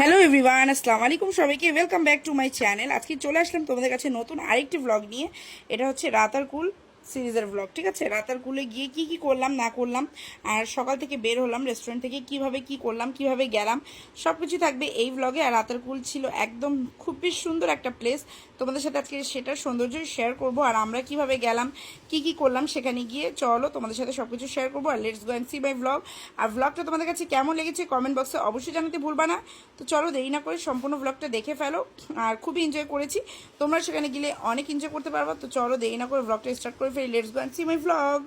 Hello everyone আসসালামু আলাইকুম সবাইকে। Welcome back to my channel আজকে চলে আসলাম তোমাদের কাছে নতুন আরেকটি ব্লগ নিয়ে। এটা হচ্ছে রাতার কুল সিরিজের ভ্লগ ঠিক আছে? রাতার কুলে গিয়ে কি কি করলাম, না করলাম, আর সকাল থেকে বের হলাম রেস্টুরেন্ট থেকে, কীভাবে কি করলাম, কীভাবে গেলাম সব কিছু থাকবে এই ব্লগে আর রাতার কুল ছিল একদম খুবই সুন্দর একটা প্লেস তোমাদের সাথে আজকে সেটার সৌন্দর্য শেয়ার করব, আর আমরা কীভাবে গেলাম, কি কি করলাম সেখানে গিয়ে চলো তোমাদের সাথে সব কিছু শেয়ার করব, আর let's go and see my vlog আর ভ্লগটা তোমাদের কাছে কেমন লেগেছে কমেন্ট বক্সে অবশ্যই জানাতে ভুলবা না। তো চলো দেরি না করে সম্পূর্ণ ভ্লগটা দেখে ফেলো, আর খুবই এনজয় করেছি। তোমরা সেখানে গেলে অনেক এনজয় করতে পারবা। তো চলো দেরি না করে ভ্লগটা স্টার্ট করে ফেলি let's go and see my vlog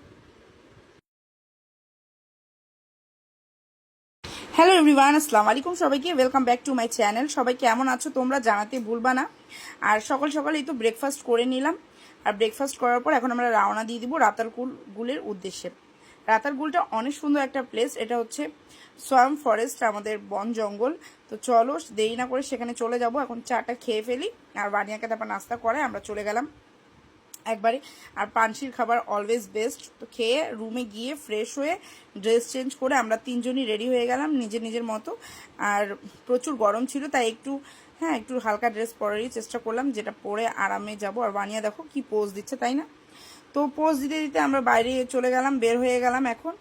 hello everyone আসসালামু আলাইকুম সবাইকে welcome back to my channel সবাই কেমন আছো তোমরা জানাতে ভুলবা না। আর সকাল সকালেই তো ব্রেকফাস্ট করে নিলাম। আর ব্রেকফাস্ট করার পর এখন আমরা রওনা দিয়ে দিব রাতারকুল গুলের উদ্দেশ্যে। রাতারগুলটা অনেক সুন্দর একটা প্লেস এটা হচ্ছে সোয়াম ফরেস্ট আমাদের বন জঙ্গল। তো চলো, দেরি না করে সেখানে চলে যাব। এখন চাটা খেয়ে ফেলি। আর বানিয়াকে তারপর নাস্তা করে আমরা চলে গেলাম। একবারে। আর পানসির খাবার অলওয়েজ বেস্ট তো খেয়ে রুমে গিয়ে ফ্রেশ হয়ে ড্রেস চেঞ্জ করে আমরা তিনজনই রেডি হয়ে গেলাম নিজের নিজের মতো। আর প্রচুর গরম ছিল, তাই একটু হ্যাঁ একটু হালকা ড্রেস পরারই চেষ্টা করলাম, যেটা পরে আরামে যাব। আর বানিয়ে দেখো কি পোজ দিচ্ছে, তাই না? তো পোজ দিতে দিতে আমরা বাইরে চলে গেলাম, বের হয়ে গেলাম এখন।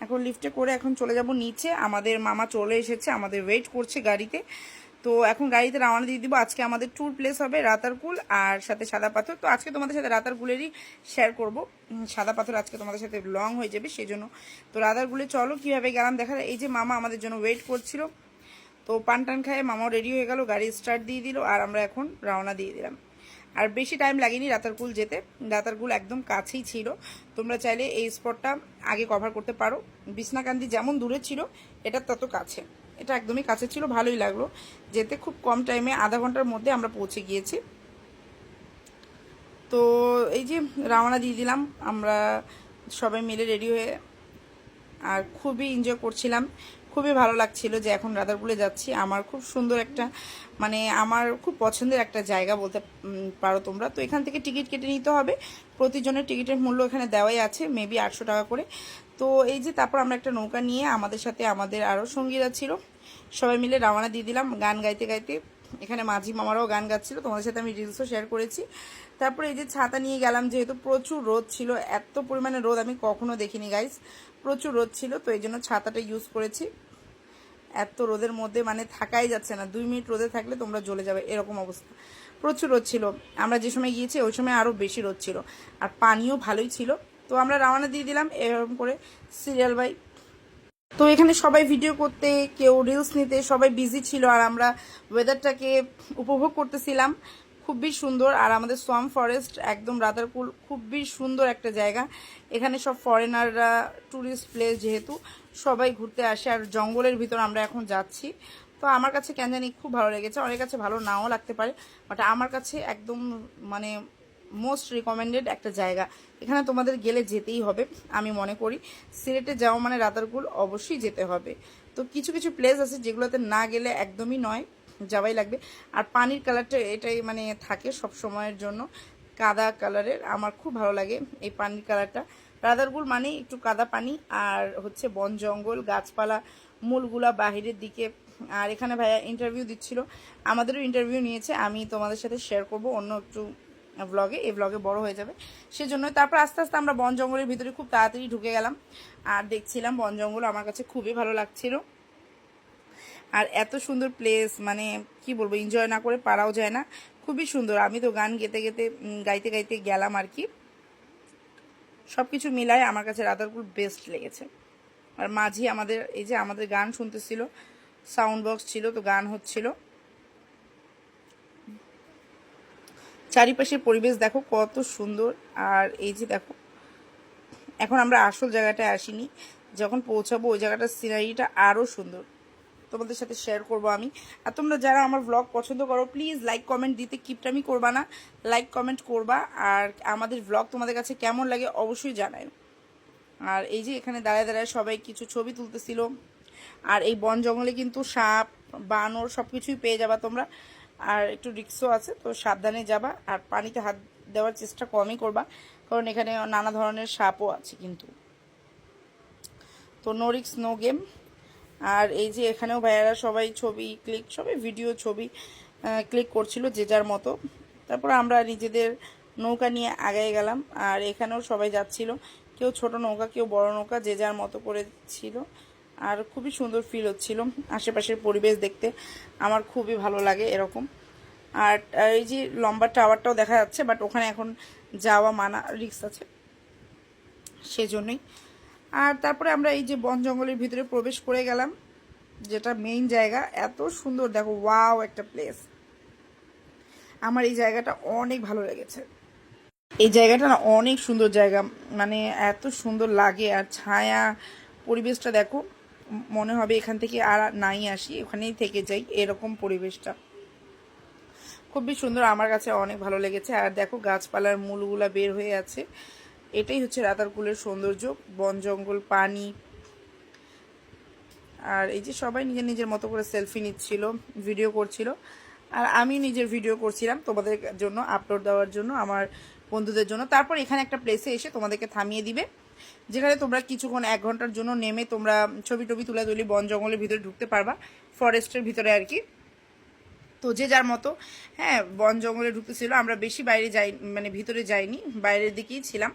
এখন লিফটে করে এখন চলে যাব নিচে। আমাদের মামা চলে এসেছে, আমাদের ওয়েট করছে গাড়িতে। তো এখন গাড়িতে রওনা দিয়ে দিব। আজকে আমাদের ট্যুর প্লেস হবে রাতারকুল আর সাথে সাদা পাথর। তো আজকে তোমাদের সাথে রাতারকুলেরই শেয়ার করব। সাদা পাথর আজকে তোমাদের সাথে লং হয়ে যাবে সেই জন্য তো রাতারকুলে চলো, কীভাবে গেলাম দেখা এই যে মামা আমাদের জন্য ওয়েট করছিল। তো পান টান খায় মামাও রেডি হয়ে গেল, গাড়ি স্টার্ট দিয়ে দিল আর আমরা এখন রওনা দিয়ে দিলাম। আর বেশি টাইম লাগেনি রাতারকুল যেতে। রাতারকুল একদম কাছেই ছিল। তোমরা চাইলে এই স্পটটা আগে কভার করতে পারো। বিছনাকান্দি যেমন দূরে ছিল, এটা তত কাছে। এটা একদমই কাছে ছিল, ভালোই লাগল। যেতে খুব কম টাইমে আধা ঘণ্টার মধ্যে আমরা পৌঁছে গিয়েছি। তো এই যে রওনা দিয়ে দিলাম, আমরা সবাই মিলে রেডি হয়ে আর খুবই এনজয় করছিলাম। খুবই ভালো লাগছিল যে এখন রাধারপুলে যাচ্ছি। আমার খুব সুন্দর একটা মানে আমার খুব পছন্দের একটা জায়গা বলতে পারো তোমরা। তো এখান থেকে টিকিট কেটে নিতে হবে। প্রতিজনের টিকিটের মূল্য এখানে দেওয়াই আছে মেবি আটশো টাকা করে। তো এই যে তারপর আমরা একটা নৌকা নিয়ে আমাদের সাথে আমাদের আরও সঙ্গীরা ছিল। সবাই মিলে রওনা দিয়ে দিলাম গান গাইতে গাইতে। এখানে মাঝি মামারাও গান গাচ্ছিল, তোমাদের সাথে আমি রিলসও শেয়ার করেছি। তারপরে এই যে ছাতা নিয়ে গেলাম, যেহেতু প্রচুর রোদ ছিল, এত পরিমাণে রোদ আমি কখনো দেখিনি গাইস প্রচুর রোদ ছিল, তো এই জন্য ছাতাটা ইউজ করেছি। এত রোদের মধ্যে মানে থাকাই যাচ্ছে না, দুই মিনিট রোদে থাকলে তোমরা জ্বলে যাবে, এরকম অবস্থা। প্রচুর রোদ ছিল, আমরা যে সময় গিয়েছি ওই সময় আরও বেশি রোদ ছিল, আর পানিও ভালোই ছিল। তো আমরা রওনা দিয়ে দিলাম, এরকম করে সিরিয়াল বাই তো এখানে সবাই ভিডিও করতে, কেউ রিলস নিতে, সবাই বিজি ছিল আর আমরা ওয়েদারটাকে উপভোগ করতেছিলাম। খুবই সুন্দর আর আমাদের সোয়াম ফরেস্ট একদম রাতারকুল খুবই সুন্দর একটা জায়গা। এখানে সব ফরেনাররা ট্যুরিস্ট প্লেস যেহেতু, সবাই ঘুরতে আসে আর জঙ্গলের ভিতর আমরা এখন যাচ্ছি। তো আমার কাছে কেন জানি খুব ভালো লেগেছে। অনেক কাছে ভালো নাও লাগতে পারে বাট আমার কাছে একদম মানে মোস্ট রিকমেন্ডেড একটা জায়গা। এখানে তোমাদের গেলে যেতেই হবে, আমি মনে করি। সিলেটে যাওয়া মানে রাতারকুল অবশ্যই যেতে হবে। তো কিছু কিছু প্লেস আছে যেগুলোতে না গেলে একদমই নয়, যাওয়াই লাগবে। আর পানির কালারটা এটাই মানে থাকে সব সময়ের জন্য, কাদা কালারের আমার খুব ভালো লাগে এই পানির কালারটা রাদারগুল মানে একটু কাদা পানি আর হচ্ছে বন জঙ্গল, গাছপালা, মূলগুলা বাহিরের দিকে। আর এখানে ভাইয়া ইন্টারভিউ দিচ্ছিল, আমাদেরও ইন্টারভিউ নিয়েছে, আমি তোমাদের সাথে শেয়ার করব, অন্য একটু ব্লগে এই ব্লগে বড় হয়ে যাবে। সেজন্য তারপর আস্তে আস্তে আমরা বন জঙ্গলের ভিতরে খুব তাড়াতাড়ি ঢুকে গেলাম। আর দেখছিলাম বন জঙ্গল আমার কাছে খুবই ভালো লাগছিল। আর এত সুন্দর প্লেস মানে কি বলব এনজয় না করে পারাও যায় না। খুবই সুন্দর। আমি তো গান গেতে গেতে গাইতে গাইতে গেলাম আর কি। সব কিছু মিলায় আমার কাছে রাধারপুর বেস্ট লেগেছে। আর মাঝি আমাদের, এই যে আমাদের গান শুনতেছিল সাউন্ড বক্স ছিল তো গান হচ্ছিল। চারিপাশের পরিবেশ দেখো কত সুন্দর। আর এই যে দেখো, এখন আমরা আসল জায়গাটায় আসিনি। যখন পৌঁছাবো ওই জায়গাটার সিনারিটা আরও সুন্দর। তোমাদের সাথে শেয়ার করব আমি। আর তোমরা যারা আমার ব্লগ পছন্দ করো প্লিজ লাইক কমেন্ট দিতে কিপটামি করবা না। লাইক কমেন্ট করবা। আর আমাদের ব্লগ তোমাদের কাছে কেমন লাগে অবশ্যই জানাই আর এই যে এখানে দাঁড়ায় দাঁড়ায় সবাই কিছু ছবি তুলতেছিল। আর এই বন জঙ্গলে কিন্তু সাপ, বানর সব কিছুই পেয়ে যাবা তোমরা। আর একটু রিক্সও আছে, তো সাবধানে যাবা। আর পানিতে হাত দেওয়ার চেষ্টা কমই করবা, কারণ এখানে নানা ধরনের সাপও আছে কিন্তু। তো নো রিক্স নো গেম আর এই যে এখানেও ভাইয়ারা সবাই ছবি ক্লিক সবাই ভিডিও ছবি ক্লিক করছিল যে যার মতো। তারপর আমরা নিজেদের নৌকা নিয়ে আগায় গেলাম, আর এখানেও সবাই যাচ্ছিল। কেউ ছোট নৌকা, কেউ বড় নৌকা, যে যার মতো করে ছিল। আর খুবই সুন্দর ফিল হচ্ছিল। আশেপাশের পরিবেশ দেখতে আমার খুবই ভালো লাগে এরকম। আর এই যে লম্বা টাওয়ারটাও দেখা যাচ্ছে বাট ওখানে এখন যাওয়া মানা রিক্স আছে। সেজন্যই। আর তারপরে আমরা এই যে বন জঙ্গলের ভিতরে প্রবেশ করে গেলাম, যেটা মেইন জায়গা, এত সুন্দর। দেখো ওয়াও একটা প্লেস আমার এই জায়গাটা অনেক ভালো লেগেছে। এই জায়গাটা না অনেক সুন্দর জায়গা মানে এত সুন্দর লাগে। আর ছায়া, পরিবেশটা দেখো মনে হবে এখান থেকে আর নাই আসি ওখানেই থেকে যাই, এরকম পরিবেশটা। খুবই সুন্দর, আমার কাছে অনেক ভালো লেগেছে। আর দেখো, গাছপালার মূলগুলা বের হয়ে আছে। এটাই হচ্ছে রাতারকুলের সৌন্দর্য, বন, জঙ্গল, পানি। আর এই যে সবাই নিজের নিজের মতো করে সেলফি নিচ্ছিল, ভিডিও করছিল। আর আমি নিজের ভিডিও করছিলাম তোমাদের জন্য, আপলোড দেওয়ার জন্য, আমার বন্ধুদের জন্য। তারপর এখানে একটা প্লেসে এসে তোমাদেরকে থামিয়ে দিবে। যেখানে তোমরা কিছুক্ষণ, এক ঘণ্টার জন্য নেমে তোমরা ছবি টবি তুলে তুলি বন জঙ্গলের ভিতরে ঢুকতে পারবা ফরেস্টের ভিতরে আর কি। তো যে যার মতো হ্যাঁ বন জঙ্গলে ঢুকতেছিল, আমরা বেশি বাইরে যাই মানে ভিতরে যাইনি, বাইরের দিকেই ছিলাম।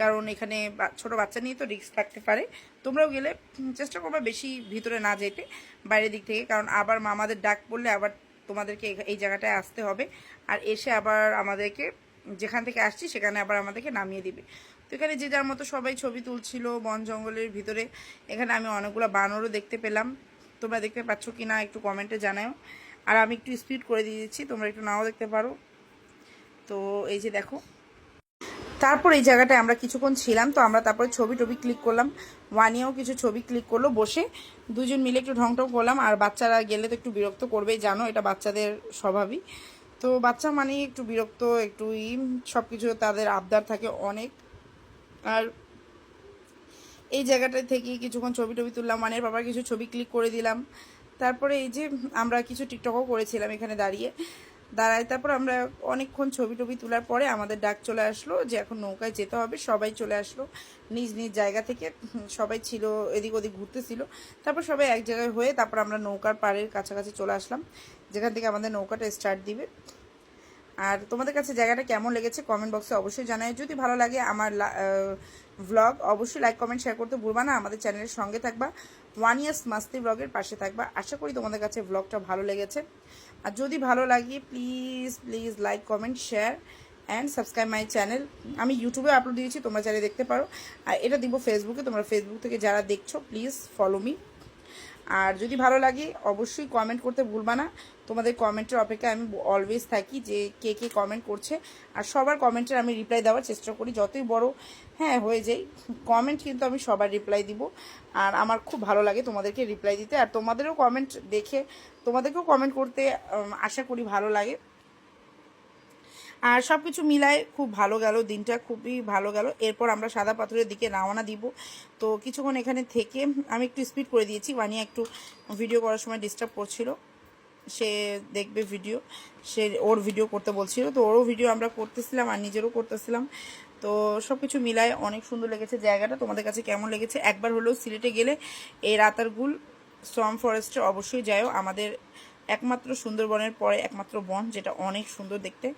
কারণ এখানে ছোট বাচ্চা নিয়ে তো রিস্ক থাকতে পারে। তোমরাও গেলে চেষ্টা করবা বেশি ভিতরে না যেতে, বাইরের দিক থেকে। কারণ আবার মামাদের ডাক পড়লে আবার তোমাদেরকে এই জায়গাটায় আসতে হবে। আর এসে আবার আমাদেরকে, যেখান থেকে আসছি, সেখানে আবার আমাদেরকে নামিয়ে দিবে। তো এখানে যে যার মতো সবাই ছবি তুলছিল বন জঙ্গলের ভিতরে। এখানে আমি অনেকগুলো বানরও দেখতে পেলাম। তোমরা দেখতে পাচ্ছ কি না একটু কমেন্টে জানাও। আর আমি একটু স্পিড করে দিয়ে দিচ্ছি, তোমরা একটু নাও দেখতে পারো। তো এই যে দেখো। তারপর এই জায়গাটায় আমরা কিছুক্ষণ ছিলাম, তো আমরা তারপরে ছবি টবি ক্লিক করলাম। ওয়ানিয়াও কিছু ছবি ক্লিক করল, বসে দুজন মিলে একটু ঢং টং করলাম। আর বাচ্চারা গেলে তো একটু বিরক্ত করবেই জানো এটা বাচ্চাদের স্বভাবই। তো বাচ্চা মানেই একটু বিরক্ত, একটু ই সব কিছু তাদের আবদার থাকে অনেক। আর এই জায়গাটা থেকে কিছুক্ষণ ছবি টবি তুললাম, মানের বাবার কিছু ছবি ক্লিক করে দিলাম। তারপরে এই যে আমরা কিছু টিকটকও করেছিলাম এখানে দাঁড়িয়ে। দাঁড়ায় তারপর আমরা অনেকক্ষণ ছবি টবি তোলার পরে আমাদের ডাক চলে আসলো যে এখন নৌকায় যেতে হবে, সবাই চলে আসলো। নিজ নিজ জায়গা থেকে সবাই ছিল, এদিক ওদিক ঘুরতেছিল। তারপর সবাই এক জায়গায় হয়ে তারপর আমরা নৌকার পাড়ের কাছাকাছি চলে আসলাম। যেখান থেকে আমাদের নৌকাটা স্টার্ট দিবে। আর তোমাদের কাছে জায়গাটা কেমন লেগেছে কমেন্ট বক্সে অবশ্যই জানাই। যদি ভালো লাগে আমার ভ্লগ অবশ্যই লাইক কমেন্ট শেয়ার করতে ভুলবা না। আমাদের চ্যানেলের সঙ্গে থাকবা। ওয়ান ইয়ার্স মাস্তি ব্লগের পাশে থাকবা। আশা করি তোমাদের কাছে ব্লগটা ভালো লেগেছে। আর যদি ভালো লাগে please please like comment share and subscribe my channel আমি ইউটিউবে আপলোড দিয়েছি, তোমরা চাইলে দেখতে পারো। আর এটা দিব ফেসবুকে তোমরা ফেসবুক থেকে যারা দেখছ প্লিজ ফলো মি আর যদি ভালো লাগে, অবশ্যই কমেন্ট করতে ভুলবা না। তোমাদের কমেন্টের অপেক্ষায় আমি অলওয়েজ থাকি যে কে কে কমেন্ট করছে। আর সবার কমেন্টের আমি রিপ্লাই দেওয়ার চেষ্টা করি, যতই বড় হ্যাঁ হয়ে যাই। কমেন্ট কিন্তু আমি সবার রিপ্লাই দিব। আর আমার খুব ভালো লাগে তোমাদেরকে রিপ্লাই দিতে। আর তোমাদেরও কমেন্ট দেখে, তোমাদেরকেও কমেন্ট করতে আশা করি ভালো লাগে। আর সব কিছু মিলায় খুব ভালো গেল, দিনটা খুবই ভালো গেল। এরপর আমরা সাদা পাথরের দিকে রওনা দিব। তো কিছুক্ষণ এখানে থেকে আমি একটু স্পিড করে দিয়েছি। ওয়ানিয়া একটু ভিডিও করার সময় ডিস্টার্ব করছিল। সে দেখবে ভিডিও সে ওর ভিডিও করতে বলছিল। তো ওরও ভিডিও আমরা করতেছিলাম আর নিজেরও করতেছিলাম। তো সব কিছু মিলায় অনেক সুন্দর লেগেছে জায়গাটা। তোমাদের কাছে কেমন লেগেছে? একবার হলেও সিলেটে গেলে এই রাতারগুল সোয়াম ফরেস্টে অবশ্যই যাও আমাদের একমাত্র সুন্দরবনের পরে একমাত্র বন, যেটা অনেক সুন্দর দেখতে।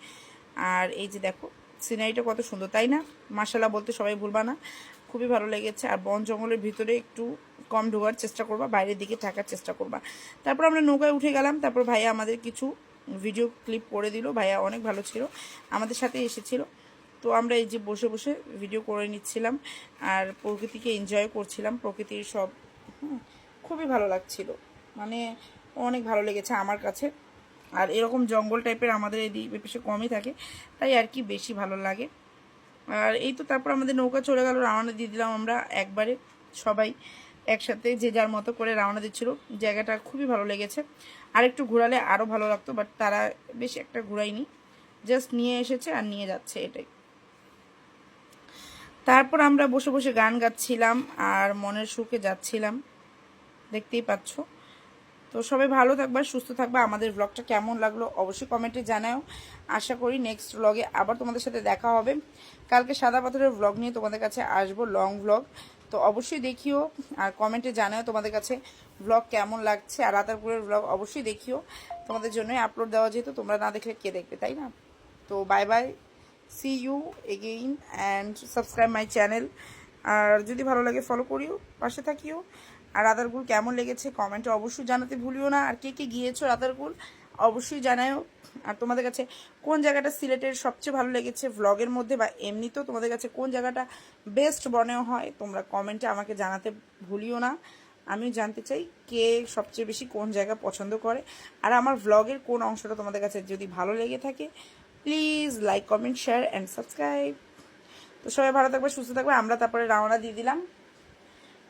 আর এই যে দেখো সিনারিটা কত সুন্দর, তাই না? মাসালা বলতে সবাই ভুলবা না। খুবই ভালো লেগেছে। আর বন জঙ্গলের ভিতরে একটু কম ঢোকার চেষ্টা করবা, বাইরের দিকে থাকার চেষ্টা করবা। তারপর আমরা নৌকায় উঠে গেলাম, তারপর ভাইয়া আমাদের কিছু ভিডিও ক্লিপ করে দিল। ভাইয়া অনেক ভালো ছিল, আমাদের সাথে এসেছিল। তো আমরা এই যে বসে বসে ভিডিও করে নিচ্ছিলাম আর প্রকৃতিকে এনজয় করছিলাম। প্রকৃতির সব খুবই ভালো লাগছিল। মানে অনেক ভালো লেগেছে আমার কাছে। আর এরকম জঙ্গল টাইপের আমাদের এই দ্বীপে পেশে কমই থাকে, তাই আর কি বেশি ভালো লাগে। আর এই তো তারপর আমাদের নৌকা চলে গেল, রওনা দিয়ে দিলাম আমরা একবারে সবাই একসাথে যে যার মতো করে রওনা দিচ্ছিল। জায়গাটা খুবই ভালো লেগেছে। আর একটু ঘোরালে আরও ভালো লাগতো বাট তারা বেশি একটা ঘুরায়নি। জাস্ট নিয়ে এসেছে আর নিয়ে যাচ্ছে এটাই। তারপর আমরা বসে বসে গান গাচ্ছিলাম আর মনের সুখে যাচ্ছিলাম। দেখতেই পাচ্ছ। তো সবাই ভালো থাকবা, সুস্থ থাকবা। আমাদের ব্লগটা কেমন লাগল অবশ্যই কমেন্টে জানাও। আশা করি নেক্সট ব্লগে আবার তোমাদের সাথে দেখা হবে। কালকে সাদা পাথরের ব্লগ নিয়ে তোমাদের কাছে আসব লং ব্লগ তো অবশ্যই দেখিও আর কমেন্টে জানাও তোমাদের কাছে ব্লগ কেমন লাগছে। আর রাতারপুরের ব্লগ অবশ্যই দেখিও। তোমাদের জন্যই আপলোড দেওয়া যেহেতু, তোমরা না দেখলে কে দেখবে, তাই না? তো bye bye see you again and subscribe my channel আর যদি ভালো লাগে ফলো করিও, পাশে থাকিও। আর রাদারগুল কেমন লেগেছে কমেন্টে অবশ্যই জানাতে ভুলিও না। আর কে কে গিয়েছো রাদারগুল অবশ্যই জানাও আর তোমাদের কাছে কোন জায়গাটা সিলেটের সবচেয়ে ভালো লেগেছে ভ্লগের মধ্যে বা এমনিতেও তোমাদের কাছে কোন জায়গাটা বেস্ট মনে হয় তোমরা কমেন্টে আমাকে জানাতে ভুলিও না। আমি জানতে চাই কে সবচেয়ে বেশি কোন জায়গা পছন্দ করে। আর আমার ভ্লগের কোন অংশটা তোমাদের কাছে যদি ভালো লেগে থাকে please like comment share and subscribe তো সবাই ভালো থাকবে, সুস্থ থাকবে। আমরা তারপরে রওনা দিয়ে দিলাম।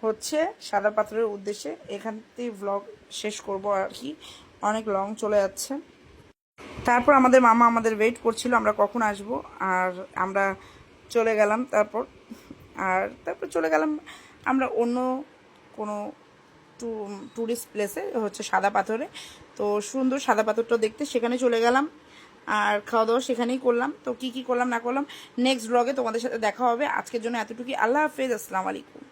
হচ্ছে সাদা পাথরের উদ্দেশ্যে এখান থেকে ব্লগ শেষ করব আর কি। অনেক লং চলে যাচ্ছে। তারপর আমাদের মামা আমাদের ওয়েট করছিল, আমরা কখন আসব আর আমরা চলে গেলাম তারপর। আর তারপর চলে গেলাম আমরা অন্য কোনো ট্যুরিস্ট প্লেসে হচ্ছে সাদা পাথরে। তো সুন্দর সাদা পাথরটা দেখতে, সেখানে চলে গেলাম। আর খাওয়া দাওয়া সেখানেই করলাম। তো কি কি করলাম, না করলাম নেক্সট ব্লগে তোমাদের সাথে দেখা হবে। আজকের জন্য এতটুকুই। আল্লাহ হাফেজ, আসসালামু আলাইকুম।